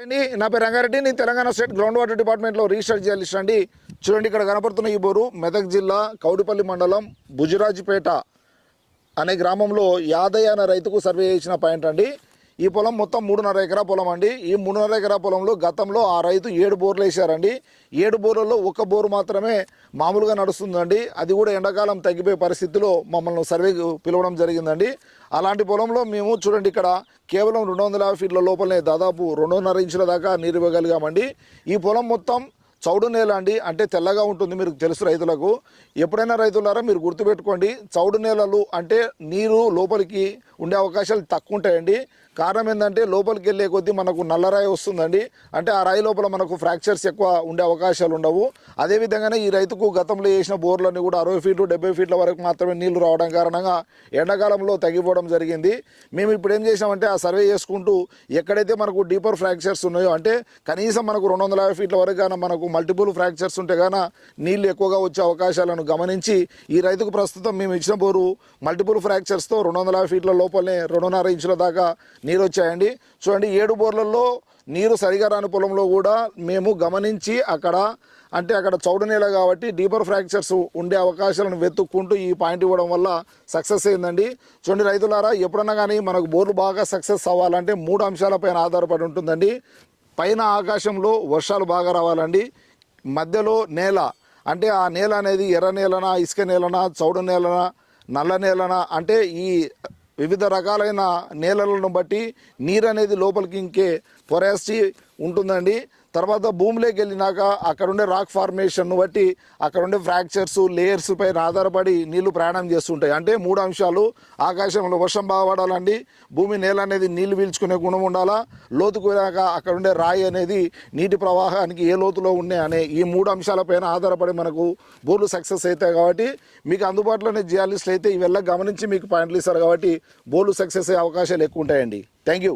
అండి. నా పేరు రంగారెడ్డి. నేను తెలంగాణ స్టేట్ గ్రౌండ్ వాటర్ డిపార్ట్మెంట్లో రీసెర్చ్ జర్నలిస్ట్ అండి. చూడండి ఇక్కడ కనపడుతున్న ఈ బోరు మెదక్ జిల్లా కౌడిపల్లి మండలం బుజురాజుపేట అనే గ్రామంలో యాదయ్య అనే రైతుకు సర్వే చేసిన పాయింట్ అండి. ఈ పొలం మొత్తం మూడున్నర ఎకరా పొలం అండి. ఈ మూడున్నర ఎకరా పొలంలో గతంలో ఆ రైతు ఏడు బోర్లు వేశారండి ఏడు బోర్లలో ఒక బోరు మాత్రమే మామూలుగా నడుస్తుందండి. అది కూడా ఎండాకాలం తగ్గిపోయే పరిస్థితిలో మమ్మల్ని సర్వేకు పిలవడం జరిగిందండి. అలాంటి పొలంలో మేము చూడండి ఇక్కడ కేవలం రెండు వందల యాభై ఫీట్ల లోపలనే దాదాపు రెండున్నర ఇంచుల దాకా నీరు ఇవ్వగలిగామండి. ఈ పొలం మొత్తం చౌడు నేల అండి. అంటే తెల్లగా ఉంటుంది మీరు తెలుసు రైతులకు. ఎప్పుడైనా రైతులారా మీరు గుర్తుపెట్టుకోండి. చౌడు నేలలు అంటే నీరు లోపలికి ఉండే అవకాశాలు తక్కువ ఉంటాయండి. కారణం ఏంటంటే లోపలికి వెళ్ళే కొద్దీ మనకు నల్లరాయి వస్తుందండి. అంటే ఆ రాయి లోపల మనకు ఫ్రాక్చర్స్ ఎక్కువ ఉండే అవకాశాలు ఉండవు. అదేవిధంగానే ఈ రైతుకు గతంలో వేసిన బోర్లన్నీ కూడా అరవై ఫీట్లు డెబ్బై ఫీట్ల వరకు మాత్రమే నీళ్ళు రావడం కారణంగా ఎండాకాలంలో తగ్గిపోవడం జరిగింది. మేము ఇప్పుడు ఏం చేసామంటే ఆ సర్వే చేసుకుంటూ ఎక్కడైతే మనకు డీపర్ ఫ్రాక్చర్స్ ఉన్నాయో అంటే కనీసం మనకు రెండు వందల యాభై ఫీట్ల వరకు కానీ మనకు మల్టిపుల్ ఫ్రాక్చర్స్ ఉంటే గాన నీళ్ళు ఎక్కువగా వచ్చే అవకాశాలను గమనించి ఈ రైతుకు ప్రస్తుతం మేము ఇచ్చిన బోరు మల్టిపుల్ ఫ్రాక్చర్స్తో రెండు వందల యాభై ఫీట్ల లోపలనే రెండున్నర ఇంచుల దాకా నీరు వచ్చాయండి. చూడండి ఏడు బోర్లలో నీరు సరిగా రాని పొలంలో కూడా మేము గమనించి అక్కడ అంటే అక్కడ చౌడు నేల కాబట్టి డీపర్ ఫ్రాక్చర్స్ ఉండే అవకాశాలను వెతుక్కుంటూ ఈ పాయింట్ ఇవ్వడం వల్ల సక్సెస్ అయిందండి. చూడండి రైతులారా ఎప్పుడన్నా కానీ మనకు బోర్లు బాగా సక్సెస్ అవ్వాలంటే మూడు అంశాలపైన ఆధారపడి ఉంటుందండి. పైన ఆకాశంలో వర్షాలు బాగా రావాలండి. మధ్యలో నేల అంటే ఆ నేల అనేది ఎర్ర నేలనా ఇసుక నేలనా చౌడు నేలనా నల్ల నేలనా అంటే ఈ వివిధ రకాలైన నేలలను బట్టి నీరు అనేది లోపలికి ఇంకే పొరేసి ఉంటుందండి. తర్వాత భూమిలోకి వెళ్ళినాక అక్కడుండే రాక్ ఫార్మేషన్ను బట్టి అక్కడ ఉండే ఫ్రాక్చర్స్ లేయర్స్ పైన ఆధారపడి నీళ్ళు ప్రయాణం చేస్తుంటాయి. అంటే మూడు అంశాలు. ఆకాశంలో వర్షం బాగా పడాలండి. భూమి నేల అనేది నీళ్ళు పీల్చుకునే గుణం ఉండాలా? లోతుకు వెళ్ళాక అక్కడుండే రాయి అనేది నీటి ప్రవాహానికి ఏ లోతులో ఉన్నాయి అనే ఈ మూడు అంశాలపైన ఆధారపడి మనకు బోర్లు సక్సెస్ అవుతాయి కాబట్టి మీకు అందుబాటులోనే జియాలిస్టులు అయితే ఇవెల్లా గమనించి మీకు పాయింట్లు ఇస్తారు కాబట్టి బోర్లు సక్సెస్ అయ్యే అవకాశాలు ఎక్కువ ఉంటాయండి. Thank you